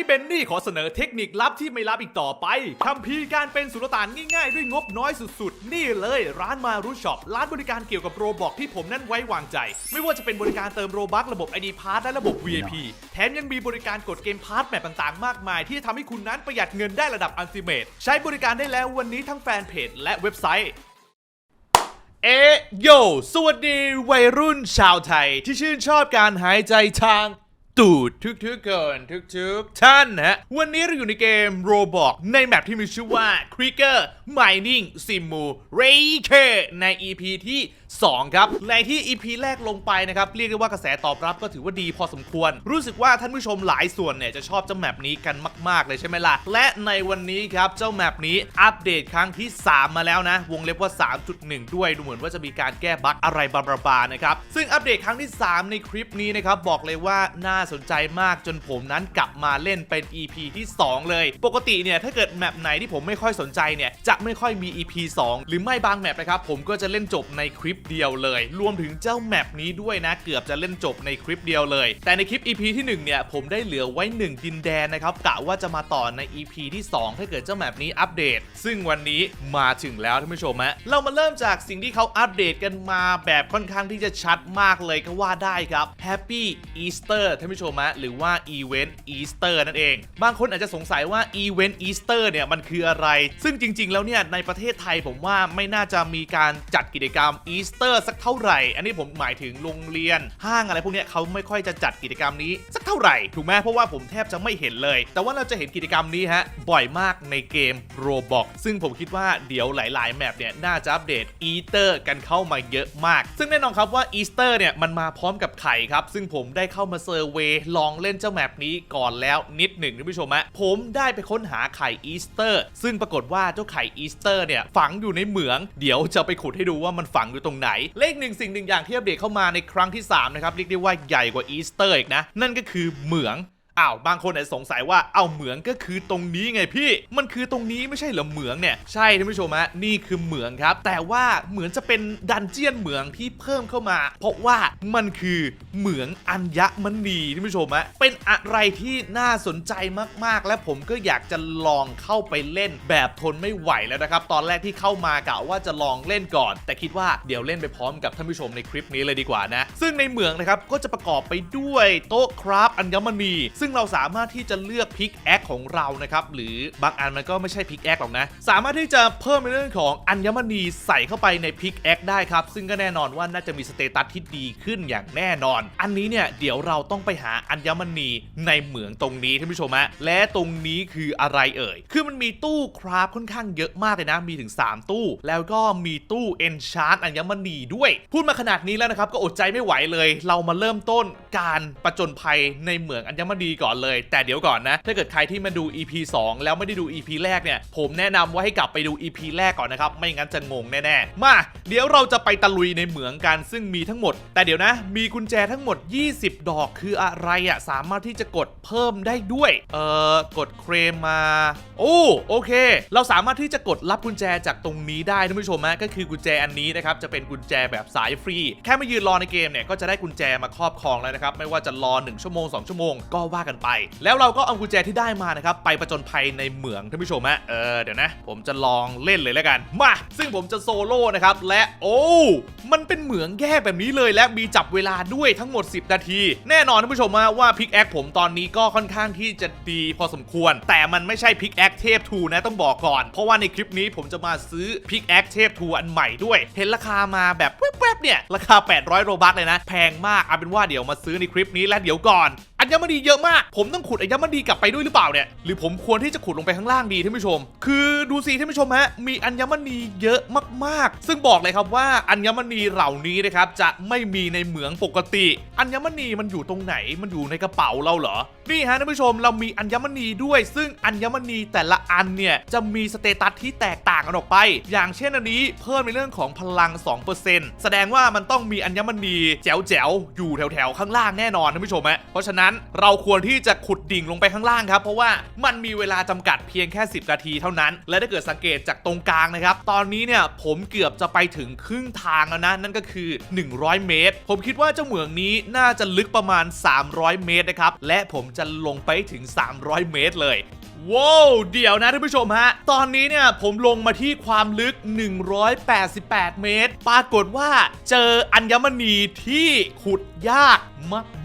นี้เบนนี่ขอเสนอเทคนิคลับที่ไม่ลับอีกต่อไปคัมภีการเป็นสุลต่านง่ายๆ ด้วยงบน้อยสุดๆ นี่เลยร้านมารุช็อปร้านบริการเกี่ยวกับโรบอกที่ผมนั้นไว้วางใจ ไม่ว่าจะเป็นบริการเติมโรบัคระบบ ID Pass และระบบ VIP แถมยังมีบริการกดเกมพาร์ทแบบต่างๆ มากมาย ที่จะทำให้คุณนั้นประหยัดเงินได้ระดับอัลติเมทใช้บริการได้แล้ววันนี้ทั้งแฟนเพจและเว็บไซต์เอะโยสวัสดีวัยรุ่นชาวไทย ที่ชื่นชอบการหายใจทาง ตูดทุกๆคนทุกๆท่านฮะ วันนี้เราอยู่ในเกม Roblox ในแมปที่มีชื่อว่า Creeker Mining Simulator ใน EP ที่ 2 ครับ ในที่ EP แรกลงไปนะครับ เรียกได้ว่ากระแสตอบรับก็ถือว่าดีพอสมควร รู้สึกว่าท่านผู้ชมหลายส่วนเนี่ยจะชอบเจ้าแมปนี้กันมากๆเลยใช่ไหมล่ะ และในวันนี้ครับเจ้าแมปนี้อัปเดตครั้งที่ 3 มาแล้วนะ วงเล็บว่า 3.1 ด้วยดูเหมือนว่าจะมีการแก้บั๊กอะไรบาบาๆนะครับซึ่งอัปเดตครั้งที่ 3 ในคลิปนี้นะครับบอกเลยว่าน่าสนใจมากจนผมนั้นกลับมาเล่นเป็น EP ที่ 2 เลย ปกติเนี่ยถ้าเกิดแมปไหนที่ผมไม่ค่อยสนใจเนี่ยจะไม่ค่อยมี EP 2 หรือไม่บางแมปนะครับผมก็จะเล่นจบในคลิปเดียวเลย รวมถึงเจ้าแมปนี้ด้วยนะ เกือบจะเล่นจบในคลิปเดียวเลย แต่ในคลิป EP ที่1เนี่ยผมได้เหลือไว้ 1 ดินแดนนะครับกะว่าจะมาต่อใน EP ที่ 2 ถ้าเกิดเจ้าแมปนี้อัปเดต ซึ่งวันนี้มาถึงแล้วท่านผู้ชมฮะเรามาเริ่มจากสิ่งที่เขาอัปเดตกันมาแบบค่อนข้างที่จะชัดมากเลยก็ว่าได้ครับ Happy Easter ท่านผู้ชมฮะหรือว่า Event Easter นั่นเอง บางคนอาจจะสงสัยว่า Event Easter เนี่ยมันคืออะไร ซึ่งจริง ๆ แล้วเนี่ยในประเทศไทยผมว่าไม่น่าจะมีการจัดกิจกรรม Easter สักเท่าไหร่ อันนี้ผมหมายถึงโรงเรียน ห้างอะไรพวกนี้เขาไม่ค่อยจะจัดกิจกรรมนี้สักเท่าไหร่ถูกไหมเพราะว่าผมแทบจะไม่เห็นเลย แต่ว่าเราจะเห็นกิจกรรมนี้ฮะบ่อยมากในเกม Roblox ซึ่งผมคิดว่าเดี๋ยวหลาย ๆ แมปเนี่ยน่าจะอัปเดต Easter กันเข้ามาเยอะมาก ซึ่งแน่นอนครับว่า Easter เนี่ยมันมาพร้อมกับไข่ครับ ซึ่งผมได้เข้ามาเซอร์เวย์ลองเล่นเจ้าแมปนี้ก่อนแล้วนิดหนึ่งท่านผู้ชมฮะผมได้ไปค้นหาไข่ Easter ซึ่งปรากฏว่าเจ้าไข่ Easter เนี่ยฝังอยู่ในเหมือง เดี๋ยวจะไปขุดให้ดูว่ามันฝังอยู่ตรงไหน เลขหนึ่งสิ่งหนึ่งอย่างที่อัปเดตเข้ามาในครั้งที่สามนะครับเรียกได้ว่าใหญ่กว่าอีสเตอร์อีกนะ นั่นก็คือเหมือง อ้าวบางคนอาจจะสงสัยว่าเอาเหมืองก็คือตรงนี้ไงพี่ มันคือตรงนี้ไม่ใช่เหรอเหมืองเนี่ยใช่ท่านผู้ชมฮะนี่คือเหมืองครับ แต่ว่าเหมือนจะเป็นดันเจียนเหมืองที่เพิ่มเข้ามา เพราะว่ามันคือเหมืองอัญมณีท่านผู้ชมฮะเป็นอะไรที่น่าสนใจมากๆ และผมก็อยากจะลองเข้าไปเล่นแบบทนไม่ไหวแล้วนะครับ ตอนแรกที่เข้ามากะว่าจะลองเล่นก่อน แต่คิดว่าเดี๋ยวเล่นไปพร้อมกับท่านผู้ชมในคลิปนี้เลยดีกว่านะ ซึ่งในเหมืองนะครับก็จะประกอบไปด้วยโต๊ะคราฟอัญมณีซึ่งเราสามารถที่จะเลือกพิกแอคของเรานะครับหรือบางอันมันก็ไม่ใช่พิกแอคหรอกนะ สามารถที่จะเพิ่มในเรื่องของอัญมณีใส่เข้าไปในพิกแอคได้ครับ ซึ่งก็แน่นอนว่าน่าจะมีสเตตัสที่ดีขึ้นอย่างแน่นอน อันนี้เนี่ยเดี๋ยวเราต้องไปหาอัญมณีในเหมืองตรงนี้ท่านผู้ชมฮะและตรงนี้คืออะไรเอ่ย คือมันมีตู้คราฟค่อนข้างเยอะมากเลยนะ มีถึง 3 ตู้ แล้วก็มีตู้เอนชาร์ตอัญมณีด้วย พูดมาขนาดนี้แล้วนะครับ ก็อดใจไม่ไหวเลย เรามาเริ่มต้นการประจนภัยในเหมืองอัญมณีก่อนเลย แต่เดี๋ยวก่อนนะ ถ้าเกิดใครที่มาดู EP 2 แล้วไม่ได้ดู EP แรกเนี่ย ผมแนะนำว่าให้กลับไปดู EP แรกก่อนนะครับ ไม่งั้นจะงงแน่ๆ มา เดี๋ยวเราจะไปตะลุยในเหมืองกันซึ่งมีทั้งหมด แต่เดี๋ยวนะ มีกุญแจทั้งหมด 20 ดอกคืออะไรอะ่ะ สามารถที่จะกดเพิ่มได้ด้วย เอ่อ กดเครมมา โอ้โอเค เราสามารถที่จะกดรับกุญแจจากตรงนี้ได้ท่านผู้ชมฮะก็คือกุญแจอันนี้นะครับจะเป็นกุญแจแบบสายฟรี แค่มายืนรอในเกมเนี่ยก็จะได้กุญแจมาครอบครองแล้วนะครับไม่ว่าจะรอ1ชั่วโมง2ชั่วโมงก็ว่ากันไป แล้วเราก็เอากุญแจที่ได้มานะครับไปประจนภัยในเหมืองท่านผู้ชมฮะเออเดี๋ยวนะ ผมจะลองเล่นเลยแล้วกันมาซึ่งผมจะโซโล่นะครับและโอ้มันเป็นเหมืองแยกแบบนี้เลยและมีจับเวลาด้วยทั้งหมด 10 นาที แน่นอนท่านผู้ชมว่าพิกแอคผมตอนนี้ก็ค่อนข้างที่จะดีพอสมควร แต่มันไม่ใช่พิกแอคเทพทูนะต้องบอกก่อน เพราะว่าในคลิปนี้ผมจะมาซื้อพิกแอคเทพทูอันใหม่ด้วย เห็นราคามาแบบแวบๆเนี่ยราคา 800 โรบัคเลยนะ แพงมากเอาเป็นว่าเดี๋ยวมาซื้อในคลิปนี้และเดี๋ยวก่อน ญมณีเยอะมาก ผมต้องขุดอัญมณีกลับไปด้วยหรือเปล่าเนี่ย หรือผมควรที่จะขุดลงไปข้างล่างดีท่านผู้ชม คือดูสิท่านผู้ชมฮะ มีอัญมณีเยอะมากๆ ซึ่งบอกเลยครับว่าอัญมณีเหล่านี้นะครับจะไม่มีในเหมืองปกติ อัญมณีมันอยู่ตรงไหน มันอยู่ในกระเป๋าเราเหรอ นี่ฮะท่านผู้ชมเรามีอัญมณีด้วย ซึ่งอัญมณีแต่ละอันเนี่ยจะมีสเตตัสที่แตกต่างกันออกไป อย่างเช่นอันนี้เพิ่มในเรื่องของพลัง 2%แสดงว่ามันต้องมีอัญมณีแจ๋วๆอยู่แถวๆข้างล่างแน่นอนท่านผู้ชมฮะเพราะฉะนั้นเราควรที่จะขุดดิ่งลงไปข้างล่างครับเพราะว่ามันมีเวลาจำกัดเพียงแค่ 10 นาทีเท่านั้น และถ้าเกิดสังเกตจากตรงกลางนะครับ ตอนนี้เนี่ยผมเกือบจะไปถึงครึ่งทางแล้วนะ นั่นก็คือ 100 เมตร ผมคิดว่าเจ้าเหมืองนี้น่าจะลึกประมาณ 300 เมตรนะครับและผมจะจะลงไปถึง 300 เมตรเลย ว้าวเดี๋ยวนะท่านผู้ชมฮะ ตอนนี้เนี่ยผมลงมาที่ความลึก 188 เมตร ปรากฏว่าเจออัญมณีที่ขุดยาก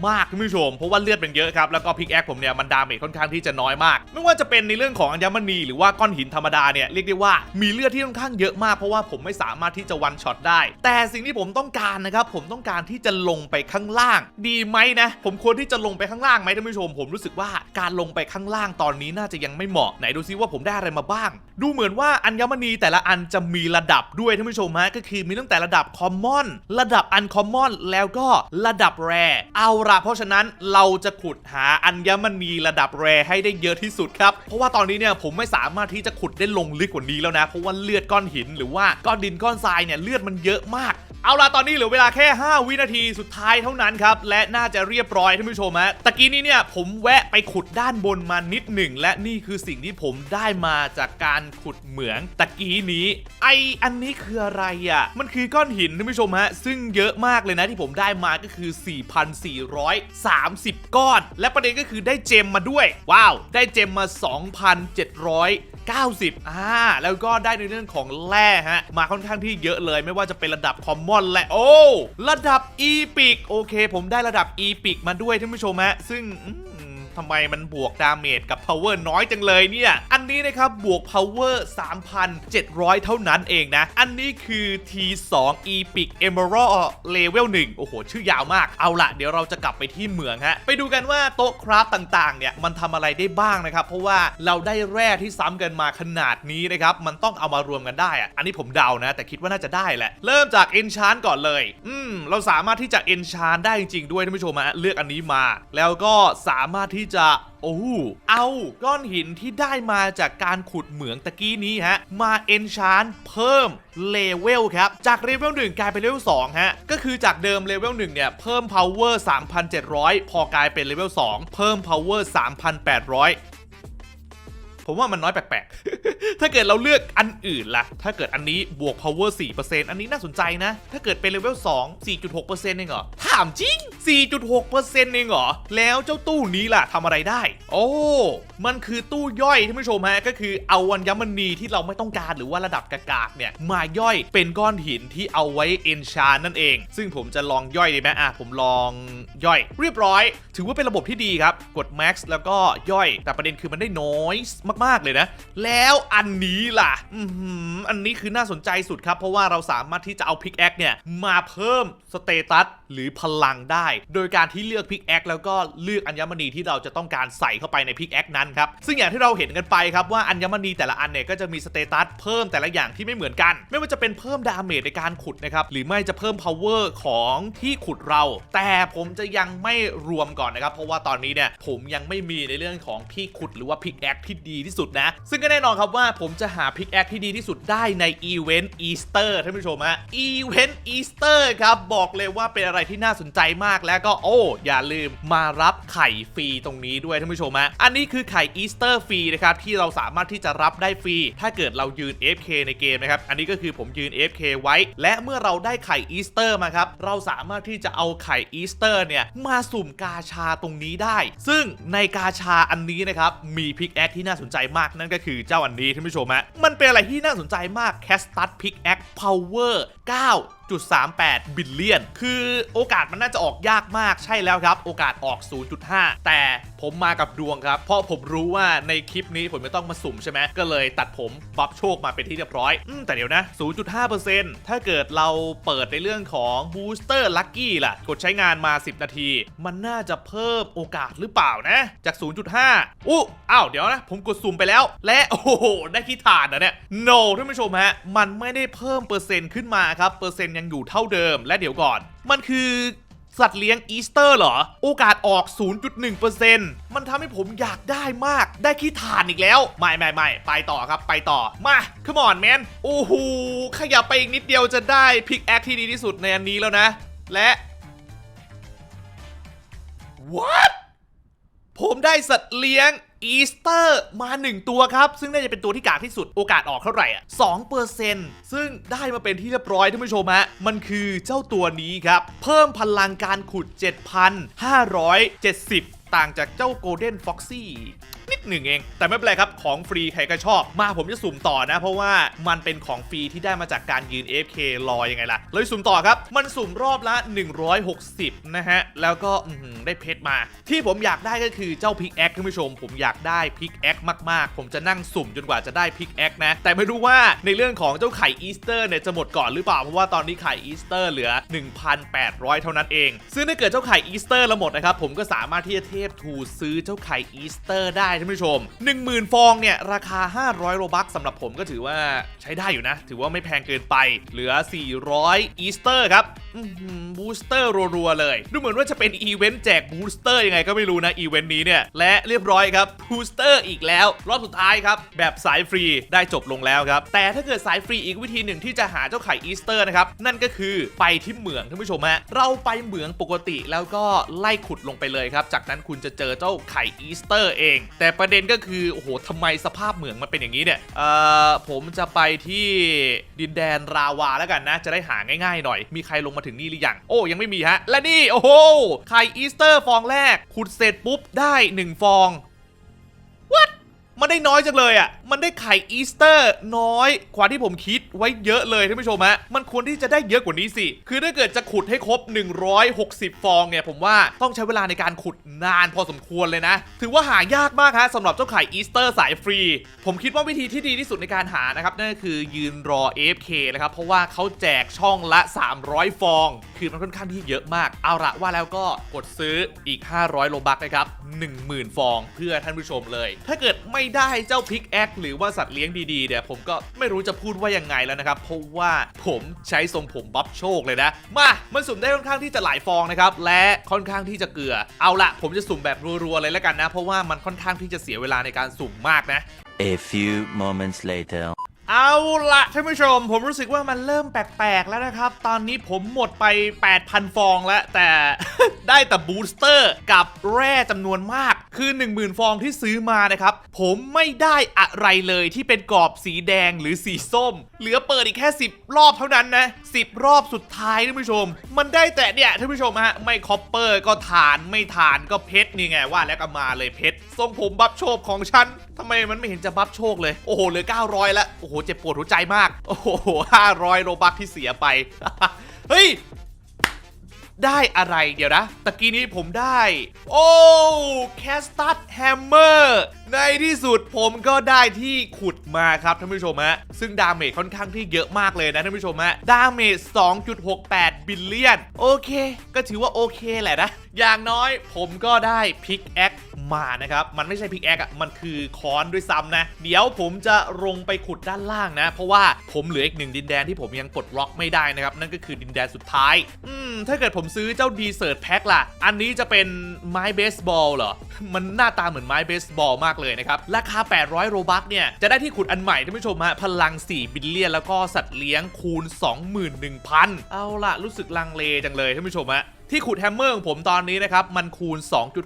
มากๆท่านผู้ชม เพราะว่าเลือดเป็นเยอะครับ แล้วก็พิกแอคผมเนี่ยมันดาเมจค่อนข้างที่จะน้อยมาก ไม่ว่าจะเป็นในเรื่องของอัญมณีหรือว่าก้อนหินธรรมดาเนี่ยเรียกได้ว่ามีเลือดที่ค่อนข้างเยอะมากเพราะว่าผมไม่สามารถที่จะวันช็อตได้ แต่สิ่งที่ผมต้องการนะครับผมต้องการที่จะลงไปข้างล่าง ดีไหมนะ ผมควรที่จะลงไปข้างล่างไหมท่านผู้ชม ผมรู้สึกว่าการลงไปข้างล่างตอนนี้น่าจะยังไม่เหมาะไหนดูซิว่าผมได้อะไรมาบ้าง ดูเหมือนว่าอัญมณีแต่ละอันจะมีระดับด้วยท่านผู้ชมฮะก็คือมีตั้งแต่ระดับคอมมอนระดับอันคอมมอนแล้วก็ระดับแรเอาละเพราะฉะนั้นเราจะขุดหาอัญมณีระดับแรให้ได้เยอะที่สุดครับ เพราะว่าตอนนี้เนี่ยผมไม่สามารถที่จะขุดได้ลงลึกกว่านี้แล้วนะ เพราะว่าเลือดก้อนหินหรือว่าก้อนดินก้อนทรายเนี่ยเลือดมันเยอะมากเอาล่ะตอนนี้เหลือเวลาแค่ 5 วินาทีสุดท้ายเท่านั้นครับ และน่าจะเรียบร้อยท่านผู้ชมฮะตะกี้นี้เนี่ยผมแวะไปขุดด้านบนมานิดหนึ่ง และนี่คือสิ่งที่ผมได้มาจากการขุดเหมืองตะกี้นี้ ไออันนี้คืออะไรอะ มันคือก้อนหินท่านผู้ชมฮะ ซึ่งเยอะมากเลยนะที่ผมได้มาก็คือ 4,430 ก้อน และประเด็นก็คือได้เจมมาด้วย ว้าว ได้เจมมา 2,700 90อ่าแล้วก็ได้ในเรื่องของแร่ฮะ มาค่อนข้างที่เยอะเลยไม่ว่าจะเป็นระดับคอมมอนและ โอ้ ระดับอีพิกโอเค ผมได้ระดับอีพิกมาด้วยท่านผู้ชมฮะ ซึ่ง ทำไมมันบวกดาเมจกับ power น้อยจังเลยเนี่ย อันนี้นะครับบวก power 3,700 เท่านั้นเองนะ อันนี้คือ T2 Epic Emerald Level 1 โอ้โห ชื่อยาวมาก เอาละเดี๋ยวเราจะกลับไปที่เหมืองฮะ ไปดูกันว่าโต๊ะคราฟต่างๆ เนี่ย มันทำอะไรได้บ้างนะครับ เพราะว่าเราได้แร่ที่ซ้ำกันมาขนาดนี้นะครับ มันต้องเอามารวมกันได้อะอันนี้ผมเดานะ แต่คิดว่าน่าจะได้แหละ เริ่มจาก Enchant ก่อนเลย อืม เราสามารถที่จะ Enchant ได้จริงๆด้วยท่านผู้ชมฮะ เลือกอันนี้มา แล้วก็สามารถที่จะโอ้โหเอาก้อนหินที่ได้มาจากการขุดเหมืองตะกี้นี้ฮะ มาเอนชานเพิ่มเลเวลครับ จากเลเวล1กลายเป็นเลเวล2ฮะ ก็คือจากเดิมเลเวล1เนี่ย เพิ่ม power 3,700 พอกลายเป็นเลเวล2เพิ่ม power 3,800 ผมว่ามันน้อยแปลกๆ ถ้าเกิดเราเลือกอันอื่นล่ะ ถ้าเกิดอันนี้บวก power 4%อันนี้น่าสนใจนะ ถ้าเกิดเป็นเลเวล2 4.6%เองเหรอ ถามจริง 4.6%เองเหรอ แล้วเจ้าตู้นี้ล่ะทำอะไรได้ โอ้ มันคือตู้ย่อยท่านผู้ชมฮะ ก็คือเอาอัญมณีที่เราไม่ต้องการหรือว่าระดับกากๆเนี่ย มาย่อยเป็นก้อนหินที่เอาไว้เอนชานนั่นเอง ซึ่งผมจะลองย่อยดีไหมอะผมลองย่อย เรียบร้อย ถือว่าเป็นระบบที่ดีครับ กด max แล้วก็ย่อย แต่ประเด็นคือมันได้น้อยมากๆเลยนะ แล้วอันนี้ล่ะอันนี้คือน่าสนใจสุดครับ เพราะว่าเราสามารถที่จะเอาพิกแอคเนี่ย มาเพิ่มสเตตัสหรือพลังได้ โดยการที่เลือกพิกแอคแล้วก็เลือกอัญมณีที่เราจะต้องการใส่เข้าไปในพิกแอคนั้นครับ ซึ่งอย่างที่เราเห็นกันไปครับว่าอัญมณีแต่ละอันเนี่ยก็จะมีสเตตัสเพิ่มแต่ละอย่างที่ไม่เหมือนกัน ไม่ว่าจะเป็นเพิ่มดาเมจในการขุดนะครับหรือไม่จะเพิ่ม power ของที่ขุดเรา แต่ผมจะยังไม่รวมก่อนนะครับ เพราะว่าตอนนี้เนี่ยผมยังไม่มีในเรื่องของที่ขุดหรือว่าพิกแอคที่ดีที่สุดนะ ซึ่งก็แน่นอนครับว่าผมจะหาพิกแอคที่ดีที่สุดได้ในอีเวนต์อีสเตอร์ท่านผู้ชมฮะอีเวนต์อีสเตอร์ครับบอกเลยว่าเป็นอะไรที่น่าสนใจมากแล้วก็โอ้อย่าลืมมารับไข่ฟรีตรงนี้ด้วยท่านผู้ชมฮะอันนี้คือไข่อีสเตอร์ฟรีนะครับที่เราสามารถที่จะรับได้ฟรีถ้าเกิดเรายืน FK ในเกมนะครับอันนี้ก็คือผมยืน FK ไว้ และเมื่อเราได้ไข่อีสเตอร์มาครับเราสามารถที่จะเอาไข่อีสเตอร์เนี่ยมาสุ่มกาชาตรงนี้ได้ ซึ่งในกาชาอันนี้นะครับมีพิกแอคที่น่าสนใจจมากนั่นก็คือเจ้าอันนี้ท่านผู้ชมฮะมันเป็นอะไรที่น่าสนใจมากแคสตัดพิกแอคพาวเวอร์9 0.38 บิลเลียน คือโอกาสมันน่าจะออกยากมากใช่แล้วครับ โอกาสออก 0.5 แต่ผมมากับดวงครับ เพราะผมรู้ว่าในคลิปนี้ผมไม่ต้องมาสุ่มใช่ไหมก็เลยตัดผมบับโชคมาเป็นที่เรียบร้อยอแต่เดี๋ยวนะ 0.5%ถ้าเกิดเราเปิดในเรื่องของบูสเตอร์ลัคกี้ล่ะ กดใช้งานมา 10 นาที มันน่าจะเพิ่มโอกาสหรือเปล่านะ จาก 0.5 อู้อ้าวเดี๋ยวนะ ผมกดสุ่มไปแล้ว และโอ้โหได้ขี้ฐานนะเนี่ย no ท่านผู้ชมฮะมันไม่ได้เพิ่มเปอร์เซ็นต์ขึ้นมาครับเปอร์เซ็นต์ยังอยู่เท่าเดิมและเดี๋ยวก่อน มันคือสัตว์เลี้ยงอีสเตอร์เหรอ โอกาสออก 0.1%มันทำให้ผมอยากได้มาก ได้ขี้ถ่านอีกแล้ว ไม่ไม่ไม่ไปต่อครับ ไปต่อ มาขมอนแมน โอ้โห ขยับไปอีกนิดเดียวจะได้พิกแอคที่ดีที่สุดในอันนี้แล้วนะ และ what ผมได้สัตว์เลี้ยง อีสเตอร์มา 1 ตัวครับ ซึ่งน่าจะเป็นตัวที่กากที่สุดโอกาสออกเท่าไหร่อะสองเปอร์เซ็นต์ซึ่งได้มาเป็นที่เรียบร้อยท่านผู้ชมฮะมันคือเจ้าตัวนี้ครับ เพิ่มพลังการขุด 7,570 ต่างจากเจ้าโกลเด้นฟ็อกซี่ นิดหนึ่งเอง แต่ไม่เป็นไรครับของฟรีใครก็ชอบ มาผมจะสุ่มต่อนะ เพราะว่ามันเป็นของฟรีที่ได้มาจากการยืน AFK รอยังไงล่ะเลยสุ่มต่อครับมันสุ่มรอบละ 160 นะฮะ แล้วก็ได้เพชรมา ที่ผมอยากได้ก็คือเจ้าพิกแอคท่านผู้ชม ผมอยากได้พิกแอคมากๆ ผมจะนั่งสุ่มจนกว่าจะได้พิกแอคนะ แต่ไม่รู้ว่าในเรื่องของเจ้าไข่อีสเตอร์เนี่ยจะหมดก่อนหรือเปล่า เพราะว่าตอนนี้ไข่อีสเตอร์เหลือ 1,800 เท่านั้นเอง ซึ่งถ้าเกิดเจ้าไข่อีสเตอร์แล้วหมดนะครับผมก็สามารถที่จะเทพทูซื้อเจ้าไข่อีสเตอร์ได้ท่านผู้ชม 10,000 ฟองเนี่ยราคา 500 โรบัคสำหรับผมก็ถือว่าใช้ได้อยู่นะ ถือว่าไม่แพงเกินไปเหลือ 400 อีสเตอร์ครับ บูสเตอร์รัวๆเลย ดูเหมือนว่าจะเป็นอีเวนต์แจกบูสเตอร์ยังไงก็ไม่รู้นะอีเวนต์นี้เนี่ย และเรียบร้อยครับบูสเตอร์อีกแล้ว รอบสุดท้ายครับ แบบสายฟรีได้จบลงแล้วครับ แต่ถ้าเกิดสายฟรีอีกวิธีหนึ่งที่จะหาเจ้าไข่อีสเตอร์นะครับนั่นก็คือไปที่เหมืองท่านผู้ชมฮะเราไปเหมืองปกติแล้วก็ไล่ขุดลงไปเลยครับ จากนั้นคุณจะเจอเจ้าไข่อีสเตอร์เอง แต่ประเด็นก็คือโอ้โหทำไมสภาพเหมืองมันเป็นอย่างนี้เนี่ยเอ่อผมจะไปที่ดินแดนราวาแล้วกันนะ จะได้หาง่ายๆหน่อย มีใครลงมาถึงนี่หรือยัง โอ้ยังไม่มีฮะ และนี่ โอ้โห ไข่อีสเตอร์ฟองแรก ขุดเสร็จปุ๊บได้หนึ่งฟอง มันได้น้อยจังเลยอะ มันได้ไข่อีสเตอร์น้อยกว่าที่ผมคิดไว้เยอะเลยท่านผู้ชมฮะ มันควรที่จะได้เยอะกว่านี้สิ คือถ้าเกิดจะขุดให้ครบ 160 ฟองเนี่ยผมว่าต้องใช้เวลาในการขุดนานพอสมควรเลยนะ ถือว่าหายากมากฮะสำหรับเจ้าไข่อีสเตอร์สายฟรี ผมคิดว่าวิธีที่ดีที่สุดในการหานะครับนั่นก็คือยืนรอ AFK นะครับ เพราะว่าเขาแจกช่องละ 300 ฟอง คือมันค่อนข้างที่เยอะมาก เอาละว่าแล้วก็กดซื้ออีก 500 โลบักนะครับ10,000 ฟอง เพื่อท่านผู้ชมเลย ถ้าเกิดไม่ได้เจ้าพิกแอคหรือว่าสัตว์เลี้ยงดีๆเนี่ยผมก็ไม่รู้จะพูดว่ายังไงแล้วนะครับ เพราะว่าผมใช้ทรงผมบัฟโชคเลยนะ มามันสุ่มได้ค่อนข้างที่จะหลายฟองนะครับ และค่อนข้างที่จะเกลือ เอาละผมจะสุ่มแบบรัวๆเลยแล้วกันนะ เพราะว่ามันค่อนข้างที่จะเสียเวลาในการสุ่มมากนะ A few moments later. เอาละท่านผู้ชม ผมรู้สึกว่ามันเริ่มแปลกๆแล้วนะครับ ตอนนี้ผมหมดไป 8,000 ฟองแล้ว แต่ ได้แต่บูสเตอร์กับแร่จำนวนมากคือ 10,000 ฟองที่ซื้อมานะครับ ผมไม่ได้อะไรเลยที่เป็นกรอบสีแดงหรือสีส้ม เหลือเปิดอีกแค่ 10 รอบเท่านั้นนะ 10 รอบสุดท้ายท่านผู้ชม มันได้แต่เนี่ยท่านผู้ชมฮะไม่คอปเปอร์ก็ฐานไม่ฐานก็เพชรนี่ไงว่าแล้วก็มาเลยเพชรทรงผมบัฟโชคของฉันทำไมมันไม่เห็นจะบัฟโชคเลยโอ้โหเหลือ 900 แล้วโอ้โหเจ็บปวดหัวใจมาก โอ้โห500โลบัคที่เสียไป เฮ้ย ได้อะไรเดี๋ยวนะ ตะกี้นี้ผมได้ โอ้แคสตัดแฮมเมอร์ในที่สุดผมก็ได้ที่ขุดมาครับท่านผู้ชมฮะซึ่งดาเมจค่อนข้างที่เยอะมากเลยนะท่านผู้ชมฮะดาเมจ 2.68 บิลเลียน โอเค ก็ถือว่าโอเคแหละนะ อย่างน้อยผมก็ได้พิกแอค มานะครับ มันไม่ใช่พิกแอคอะมันคือค้อนด้วยซ้ำนะ เดี๋ยวผมจะลงไปขุดด้านล่างนะ เพราะว่าผมเหลืออีกหนึ่งดินแดนที่ผมยังปลดล็อกไม่ได้นะครับ นั่นก็คือดินแดนสุดท้าย อืม ถ้าเกิดผมซื้อเจ้าดีเซิร์ตแพ็คล่ะ อันนี้จะเป็นไม้เบสบอลเหรอ มันหน้าตาเหมือนไม้เบสบอลมากเลยนะครับ ราคา 800 โรบัคเนี่ย จะได้ที่ขุดอันใหม่ท่านผู้ชมฮะ พลัง 4 บิลเลียน แล้วก็สัตว์เลี้ยงคูณ 21,000 เอาล่ะ รู้สึกลังเลจังเลยท่านผู้ชมฮะ ที่ขุดแฮมเมอร์ของผมตอนนี้นะครับ มันคูณ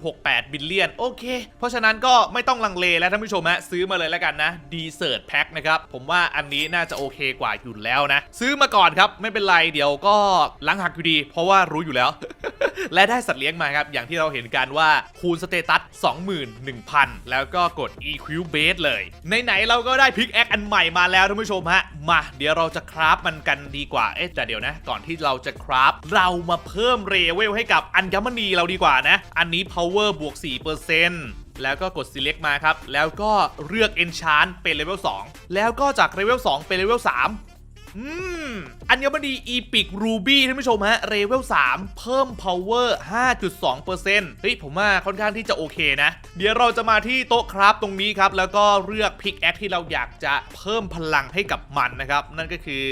2.68 บิลเลียน โอเค เพราะฉะนั้นก็ไม่ต้องลังเลแล้วท่านผู้ชมฮะซื้อมาเลยแล้วกันนะดีเซิร์ตแพ็คนะครับ ผมว่าอันนี้น่าจะโอเคกว่าอยู่แล้วนะ ซื้อมาก่อนครับ ไม่เป็นไรเดี๋ยวก็หลังหักอยู่ดี เพราะว่ารู้อยู่แล้ว และได้สัตว์เลี้ยงมาครับ อย่างที่เราเห็นกันว่าคูณสเตตัส 21,000 แล้วก็กด EQ Base เลยไหนๆเราก็ได้พิกแอคอันใหม่มาแล้วท่านผู้ชมฮะมาเดี๋ยวเราจะคราฟมันกันดีกว่าเอ๊ะแต่เดี๋ยวนะ ก่อนที่เราจะคราฟเรามาเพิ่มเรเวลให้กับอัญมณีเราดีกว่านะ อันนี้ power บวก 4%แล้วก็กด select มาครับ แล้วก็เลือก enchant เป็นเลเวล2แล้วก็จากเลเวล2เป็นเลเวล3 อืม อัญมณีอีพิกรูบี้ท่านผู้ชมฮะเรเวล3เพิ่ม power 5.2%เฮ้ยผมว่าค่อนข้างที่จะโอเคนะ เดี๋ยวเราจะมาที่โต๊ะครับตรงนี้ครับ แล้วก็เลือกพิกแอคที่เราอยากจะเพิ่มพลังให้กับมันนะครับ นั่นก็คือ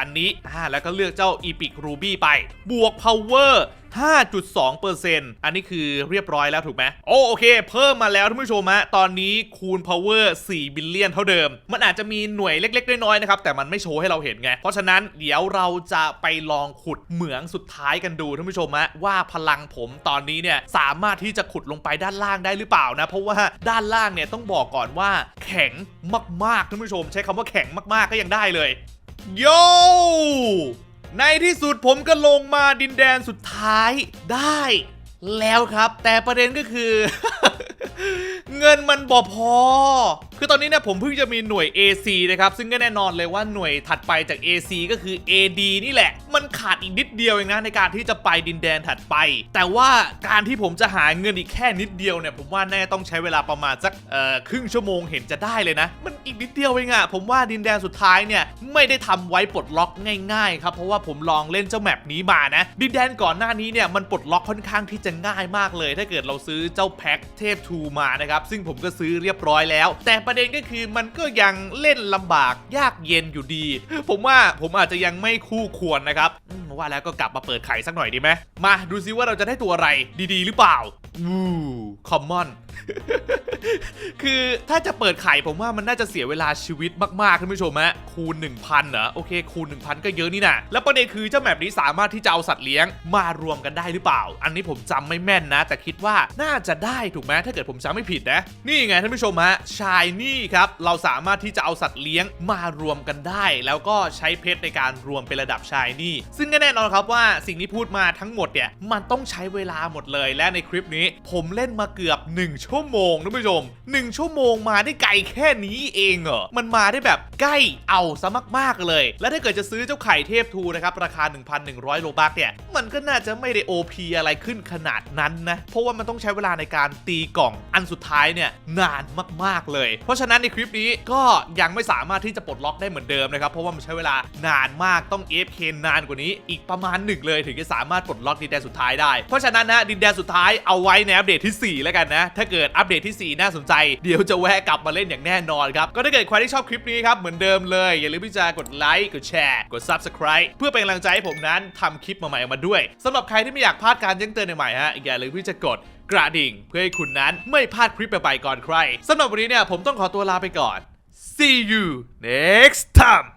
อันนี้อ่าแล้วก็เลือกเจ้าอีพิกรูบี้ไป บวก power 5.2%อันนี้คือเรียบร้อยแล้วถูกไหมโอโอเค เพิ่มมาแล้วท่านผู้ชมฮะตอนนี้คูณ power 4 บิลเลียนเท่าเดิม มันอาจจะมีหน่วยเล็ก ๆ น้อยๆนะครับ แต่มันไม่โชว์ให้เราเห็นไง เพราะฉะนั้นเดี๋ยวเราจะไปลองขุดเหมืองสุดท้ายกันดูท่านผู้ชมฮะว่าพลังผมตอนนี้เนี่ยสามารถที่จะขุดลงไปด้านล่างได้หรือเปล่านะ เพราะว่าด้านล่างเนี่ยต้องบอกก่อนว่า แข็งมากๆท่านผู้ชม ใช้คำว่าแข็งมากๆก็ยังได้เลยโย ในที่สุดผมก็ลงมาดินแดนสุดท้ายได้ แล้วครับ แต่ประเด็นก็คือ เงินมันบ่พอ คือตอนนี้เนี่ยผมเพิ่งจะมีหน่วย AC นะครับ ซึ่งก็แน่นอนเลยว่าหน่วยถัดไปจาก AC ก็คือ AD นี่แหละ ขาดอีกนิดเดียวเองนะในการที่จะไปดินแดนถัดไป แต่ว่าการที่ผมจะหาเงินอีกแค่นิดเดียวเนี่ยผมว่าแน่ต้องใช้เวลาประมาณสักเอ่อครึ่งชั่วโมงเห็นจะได้เลยนะ มันอีกนิดเดียวเองอะผมว่าดินแดนสุดท้ายเนี่ยไม่ได้ทำไว้ปลดล็อกง่ายๆครับเพราะว่าผมลองเล่นเจ้าแมปนี้มานะ ดินแดนก่อนหน้านี้เนี่ยมันปลดล็อกค่อนข้างที่จะง่ายมากเลย ถ้าเกิดเราซื้อเจ้าแพ็คเทพทูมานะครับซึ่งผมก็ซื้อเรียบร้อยแล้ว แต่ประเด็นก็คือมันก็ยังเล่นลำบากยากเย็นอยู่ดี ผมว่าผมอาจจะยังไม่คู่ควรนะครับ ว่าแล้วก็กลับมาเปิดไข่สักหน่อยดีไหมมาดูซิว่าเราจะได้ตัวอะไรดีๆ หรือเปล่าวูคอมมอน คือถ้าจะเปิดไข่ผมว่ามันน่าจะเสียเวลาชีวิตมากๆท่านผู้ชมฮะคูณ 1,000เหรอโอเคคูณ 1,000 ก็เยอะนี่นะแล้วประเด็นคือเจ้าแมปนี้สามารถที่จะเอาสัตว์เลี้ยงมารวมกันได้หรือเปล่า อันนี้ผมจำไม่แม่นนะ แต่คิดว่าน่าจะได้ถูกไหมถ้าเกิดผมจำไม่ผิดนะ นี่ไงท่านผู้ชมฮะชายนี่ครับเราสามารถที่จะเอาสัตว์เลี้ยงมารวมกันได้ แล้วก็ใช้เพชรในการรวมเป็นระดับชายนี่ ซึ่งก็แน่นอนครับว่าสิ่งที่พูดมาทั้งหมดเนี่ยมันต้องใช้เวลาหมดเลยและในคลิปนี้ ผมเล่นมาเกือบ1ชั่ั่วโมงท่านผู้ชม 1 ชั่วโมงมาได้ไกลแค่นี้เองเหรอ มันมาได้แบบใกล้เอาซะมากๆเลย และถ้าเกิดจะซื้อเจ้าไข่เทพทูนะครับ ราคา 1,100 โลบักเนี่ย มันก็น่าจะไม่ได้ OP อะไรขึ้นขนาดนั้นนะ เพราะว่ามันต้องใช้เวลาในการตีกล่องอันสุดท้ายเนี่ยนานมากๆเลย เพราะฉะนั้นในคลิปนี้ก็ยังไม่สามารถที่จะปลดล็อกได้เหมือนเดิมนะครับ เพราะว่ามันใช้เวลานานมากต้อง AFK นานกว่านี้ อีกประมาณหนึ่งเลยถึงจะสามารถปลดล็อกดินแดนสุดท้ายได้ เพราะฉะนั้นนะดินแดนสุดท้ายเอาไว้ในอัปเดตที่ 4 แล้วกันนะถ้าเกิดอัปเดตที่ 4 น่าสนใจ เดี๋ยวจะแวะกลับมาเล่นอย่างแน่นอนครับ ก็ถ้าเกิดใครที่ชอบคลิปนี้ครับ เหมือนเดิมเลย อย่าลืมที่จะกดไลค์กดแชร์กด Subscribe เพื่อเป็นกำลังใจให้ผมนั้นทำคลิปใหม่ออกมาด้วยสำหรับใครที่ไม่อยากพลาดการแจ้งเตือนใหม่ๆฮะอย่าลืมที่จะกดกระดิ่ง เพื่อให้คุณนั้นไม่พลาดคลิปใหม่ๆก่อนใครสำหรับวันนี้เนี่ยผมต้องขอตัวลาไปก่อน see you next time